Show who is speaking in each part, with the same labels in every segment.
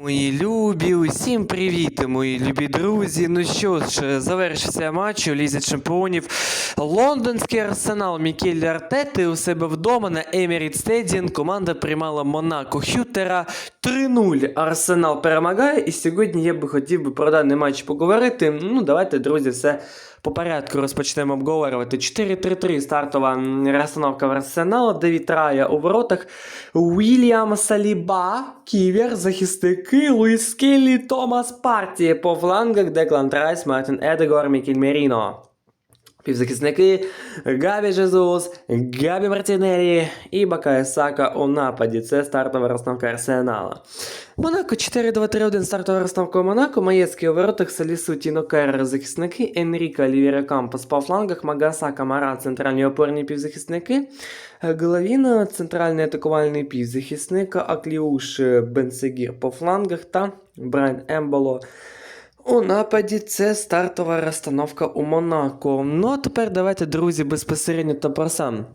Speaker 1: Мої любі, усім привіт, мої любі друзі. Ну що ж, завершився матч у Лізі Чемпіонів. Лондонський арсенал Мікель Артети у себе вдома на Еміріт Стедін. Команда приймала Монако Хютера 3-0. Арсенал перемагає. І сьогодні я би хотів би про даний матч поговорити. Ну, давайте, друзі, все по порядку розпочнемо обговорювати. 4-3-3 стартова розстановка в Арсенала. Девід Рая у воротах. Уільям Саліба, Ківер, захисники, Луїс Келлі, Томас Парті по флангах, Деклан Райс, Мартін Едегор, Мікель Меріно. Півзахисники Габі Жезус, Габі Мартінелі і Бакая Сака у нападі. Це стартова розстановка Арсенала. Монако 4-2-3-1 стартова розстановка Монако. Маєцький у воротах, Салісу, Тіно Керр, захисники, Енріка, Лівіра Кампас по флангах, Магасака, Мара, центральні опорні півзахисники, Головіна, центральний атакувальний півзахисник, Акліуш, Бенсегір по флангах та Брайан Емболо у нападі це стартова розстановка у Монако. Ну а тепер давайте, друзі, безпосередньо та про сам.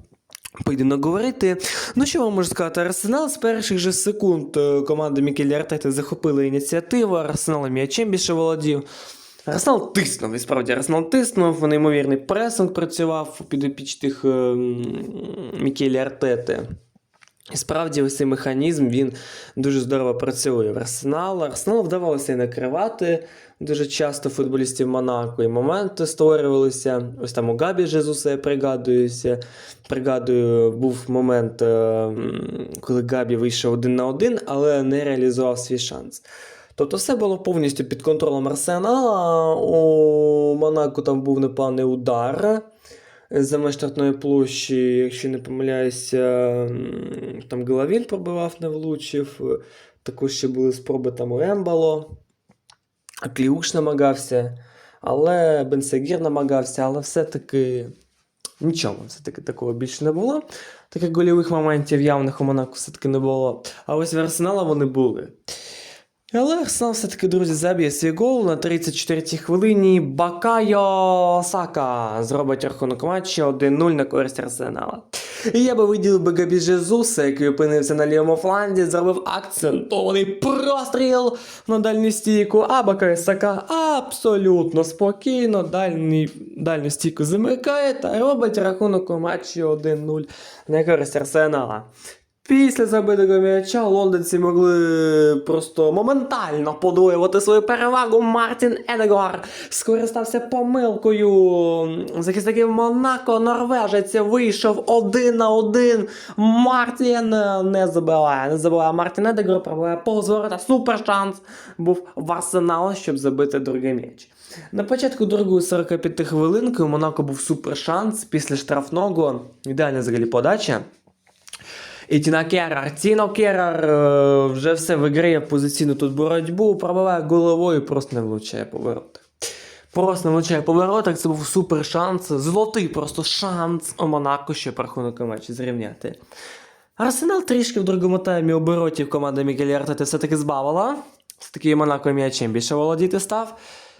Speaker 1: Поїдемо говорити. Ну що вам можу сказати? Арсенал з перших же секунд е, команда Мікелі Артети захопила ініціативу, Арсенал м'ячем більше володів. Арсенал тиснув, і справді Арсенал тиснув, неймовірний пресинг працював у підопічних е, м, Мікелі Артети. І справді ось цей механізм він дуже здорово працює в Арсенал. Арсеналу вдавалося і накривати дуже часто футболістів Монако. І моменти створювалися. Ось там у Габі Жезуса я пригадуюся. Пригадую, був момент, е, коли Габі вийшов один на один, але не реалізував свій шанс. Тобто все було повністю під контролем Арсенала. У Монако там був непевний удар за меж штрафної площі, якщо не помиляюся, там Головін пробивав, не влучив. Також ще були спроби там у Ембало. Кліуш намагався, але Бенсегір намагався, але все-таки нічого, все-таки такого більше не було. Таких гольових моментів явних у Монако все-таки не було. А ось в Арсенала вони були. Але Арсенал все-таки, друзі, заб'є свій гол на 34-й хвилині. Бакайо Сака зробить рахунок матчу 1-0 на користь Арсенала. І я би виділив би Габі Жезуса, який опинився на лівому фланзі, зробив акцентований простріл на дальню стійку, а Бакайо Сака абсолютно спокійно дальній, дальню стійку замикає та робить рахунок у матчі 1-0 на користь Арсенала. Після забитого м'яча лондонці могли просто моментально подвоювати свою перевагу. Мартін Едегор скористався помилкою захисників Монако. Норвежець вийшов один на один. Мартін не забиває. Не забиває Мартін Едегор, пробиває повз ворота. Супер шанс був в Арсенал, щоб забити другий м'яч. На початку другої 45 хвилинки у Монако був супер шанс після штрафного. Ідеальна взагалі подача. І Тіна Керрар. Тіно Керрар е, вже все виграє позиційну тут боротьбу, пробиває головою просто не влучає по воротах. Просто не влучає поворотах, це був супер шанс, золотий просто шанс у Монако, щоб рахунок матчі зрівняти. Арсенал трішки в другому таймі оборотів команда Мікелі Артети все-таки збавила. Все-таки Монако м'ячем більше володіти став.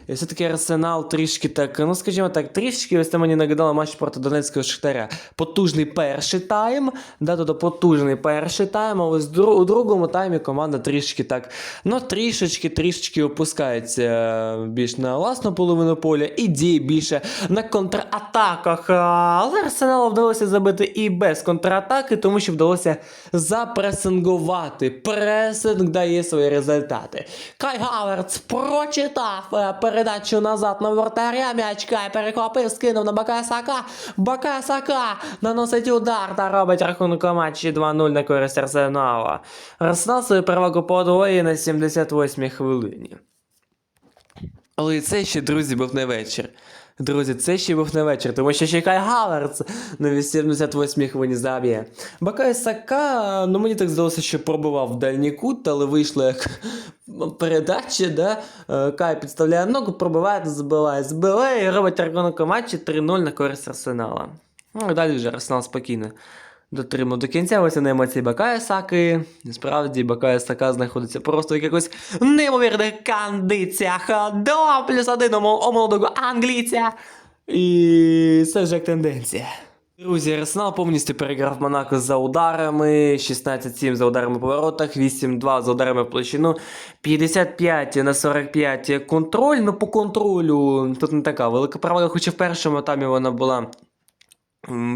Speaker 1: І все-таки Арсенал трішки так, ну скажімо так, трішки ось це мені нагадало матч проти Донецького Шахтаря. Потужний перший тайм, да, тобто потужний перший тайм, а ось у другому таймі команда трішки так, ну трішечки, трішечки опускається більш на власну половину поля і діє більше на контратаках. Але Арсеналу вдалося забити і без контратаки, тому що вдалося запресингувати. Пресинг дає свої результати. Кай Гаверц прочитав е, передачу назад на вратаря. М'яч Кай перехопив, скинув на Бакасака. Бакасака наносить удар та робить рахунок у матчі 2-0 на користь Арсенала. Арсенал свою перевагу подвоє на 78-й хвилині. Але і це ще, друзі, був не вечір. Друзі, це ще був не вечір, тому що ще Кай Гаверц на 88-й хвилині заб'є. Бакай Сака, ну мені так здалося, що пробував в дальній кут, але вийшло як передача, да? Е, Кай підставляє ногу, пробиває, забиває, збиває і робить рахунок матчі 3-0 на користь Арсенала. Ну і далі вже Арсенал спокійно дотримав до кінця. Ось на емоції Бакая Саки. Насправді Бакая знаходиться просто в якихось неймовірних кондиціях. 2 плюс 1 у молодого англійця. І це вже як тенденція. Друзі, Арсенал повністю переграв Монако за ударами, 16-7 за ударами по воротах, 8-2 за ударами в площину, 55 на 45 контроль. Ну по контролю тут не така велика правила, хоча в першому таймі вона була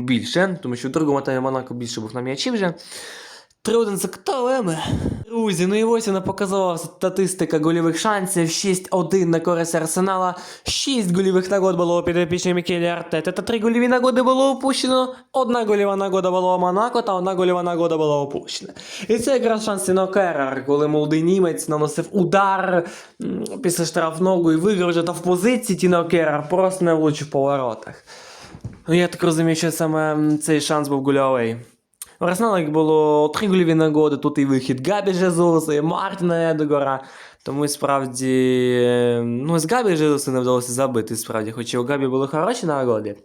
Speaker 1: більше, тому що в другому таймі Монако більше був на м'ячі вже. 3-1 за каталеми. Друзі, ну і ось вона показала статистика гольових шансів. 6-1 на користь Арсенала. 6 гольових нагод було у підопічні Мікелі Артета. Та 3 гольові нагоди було опущено. Одна гольова нагода була у Монако, та одна гольова нагода була опущена. І це якраз шанс Тіно Керрер, коли молодий німець наносив удар після штрафного і виграв вже та в позиції Тіно Керрер просто не влучив по воротах. Ну, я так розумію, що саме цей шанс був гульовий. В Арсенала як було три гольові нагоди, тут і вихід Габі Жезуса, і Мартіна Едегора. Тому і справді, е, ну, з Габі Жезуса не вдалося забити, справді, хоча у Габі були хороші нагоди.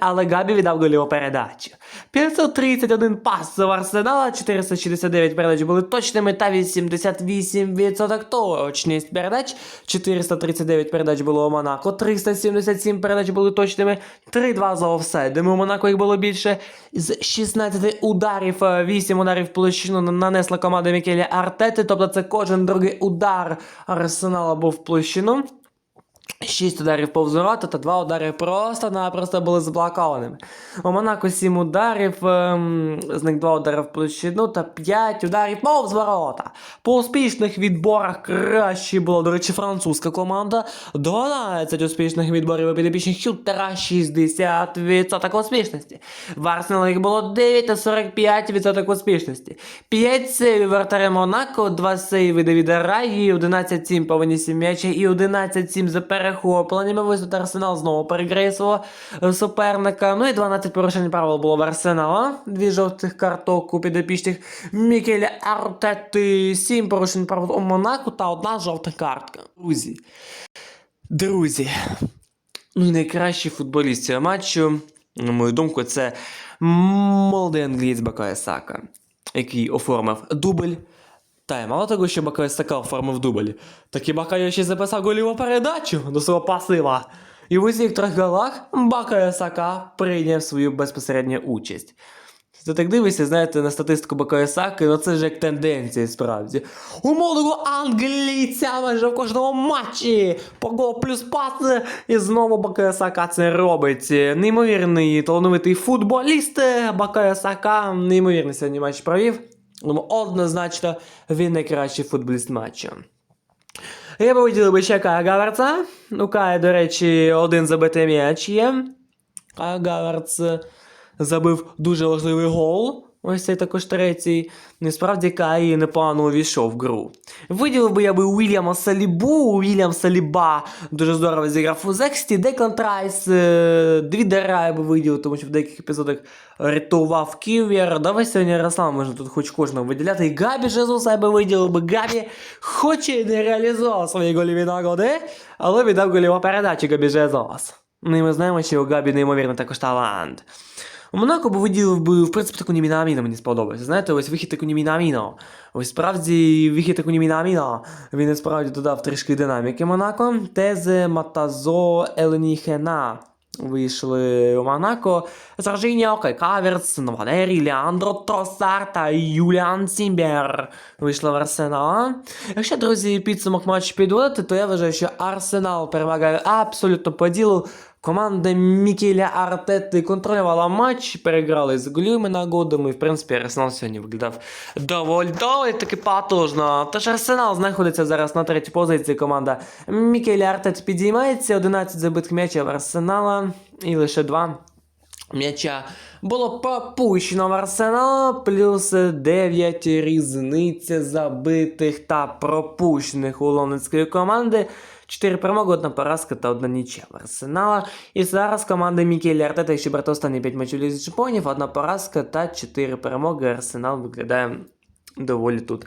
Speaker 1: Але Габі віддав гольову передачу. 531 пас у Арсенала, 469 передач були точними та 88% точність передач. 439 передач було у Монако, 377 передач були точними, 3-2 за офсайдами. У Монако їх було більше. З 16 ударів, е, 8 ударів в площину нанесла команда Мікелі Артети, тобто це кожен другий удар Арсенала був площином. 6 ударів повз ворота та 2 удари просто-напросто були заблокованими. У Монако 7 ударів, ем, з них 2 удари в площину та 5 ударів повз ворота. По успішних відборах краще було, до речі, французька команда. 12 успішних відборів у підопічних Хютера, 60% успішності. В Арсеналі їх було 9 та 45% успішності. 5 сейвів вратаря Монако, 2 сейви Давіда Раї, 11-7 по винісі м'яча і 11-7 за перехопленнями. Ось тут Арсенал знову переграє свого е, суперника. Ну і 12 порушень правил було в Арсенала. Дві жовтих карток у підопічних Мікеля Артети, 7 порушень правил у Монако та одна жовта картка. Друзі. Друзі. Ну, і найкращий футболіст цього матчу, на мою думку, це молодий англієць Бакая Сака, який оформив дубль. Та й мало того, що Бакая Сака оформив дубль, так і Бакая ще записав голіву передачу до свого пасива. І в усіх трьох голах Бакая Сака прийняв свою безпосередню участь. Ти так дивишся, знаєте, на статистику Бакая Саки, ну це ж як тенденція справді. У молодого англійця майже в кожному матчі по гол плюс пас, і знову Бакая Сака це робить. Неймовірний талановитий футболіст Бакая Сака, неймовірний сьогодні матч провів. Тому однозначно він найкращий футболіст матчу. Я би виділив би ще Кая Гаверца. У Кая, до речі, один забитий м'яч є. Кая Гаверц забив дуже важливий гол. Ось цей також третій. Насправді Кай непогано увійшов в гру. Виділив би я би Уільяма Салібу. Уільям Саліба дуже здорово зіграв у Зексті. Деклан Трайс, е, Двідера я би виділив, тому що в деяких епізодах рятував Ківер. Давай сьогодні Ярослав можна тут хоч кожного виділяти. І Габі Жезуса я би виділив би Габі, хоч і не реалізував свої голіві нагоди, але віддав голіву передачу Габі Жезус. Ну і ми знаємо, що у Габі неймовірно також талант. У Монако би виділив би, в принципі, таку Мінаміно мені сподобався. Знаєте, ось вихід таку Мінаміно. Ось справді вихід таку Мінаміно. Він насправді додав трішки динаміки Монако. Тези Матазо Еленіхена. Вийшли у Монако. Сражіння Окей Каверц, Нованері, Леандро Тросар та Юліан Сімбер вийшли в Арсенал. Якщо, друзі, підсумок матчу підводити, то я вважаю, що Арсенал перемагає абсолютно по ділу. Команда Мікеля Артети контролювала матч, переграли з гольовими нагодами. В принципі, Арсенал сьогодні виглядав доволі доволі таки потужно. Тож Арсенал знаходиться зараз на третій позиції. Команда Мікеля Артет підіймається. 11 забитих м'ячів Арсенала і лише 2 м'яча було пропущено в Арсенал, плюс 9 різниця забитих та пропущених у лондонської команди. 4 перемоги, одна поразка та одна нічия в Арсенала. І зараз команда Мікелі Артета, якщо брати останні 5 матчів Лізі Чемпіонів, одна поразка та 4 перемоги. Арсенал виглядає доволі тут.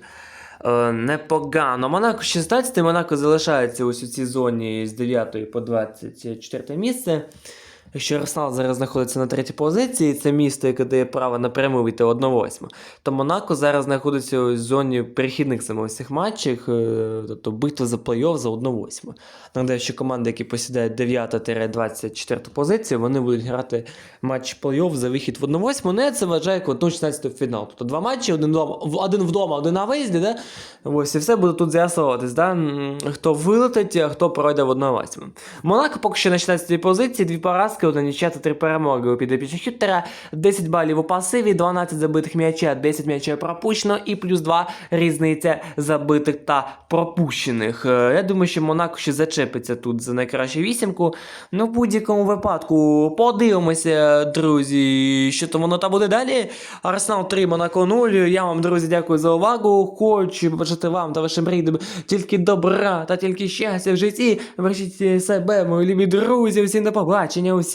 Speaker 1: е, Непогано. Монако 16, Монако залишається ось у цій зоні з 9 по 24 місце. Що Арсенал зараз знаходиться на третій позиції, це місто, яке дає право напряму вийти 1-8, то Монако зараз знаходиться у зоні перехідних саме матчів, е, тобто битва за плей-офф за 1-8. Нагадаю, що команди, які посідають 9-24 позицію, вони будуть грати матч плей-офф за вихід в 1-8. Ну, я це вважаю як 1-16 в фінал. Тобто два матчі, один вдома, один вдома, один на виїзді, да? Ось, і все буде тут з'ясовуватись, да? Хто вилетить, а хто пройде в 1-8. Монако поки що на 16 позиції, дві поразки, одна нічия та три перемоги у підопічних хітера, 10 балів у пасиві, 12 забитих м'яча, 10 м'ячів пропущено і плюс 2 різниця забитих та пропущених. Е, Я думаю, що Монако ще зачепиться тут за найкращу вісімку. Ну, в будь-якому випадку подивимося, друзі, що там воно там буде далі. Арсенал 3, Монако 0. Я вам, друзі, дякую за увагу. Хочу побажати вам та вашим рідним тільки добра та тільки щастя в житті. Бережіть себе, мої любі друзі. Всім до побачення, усім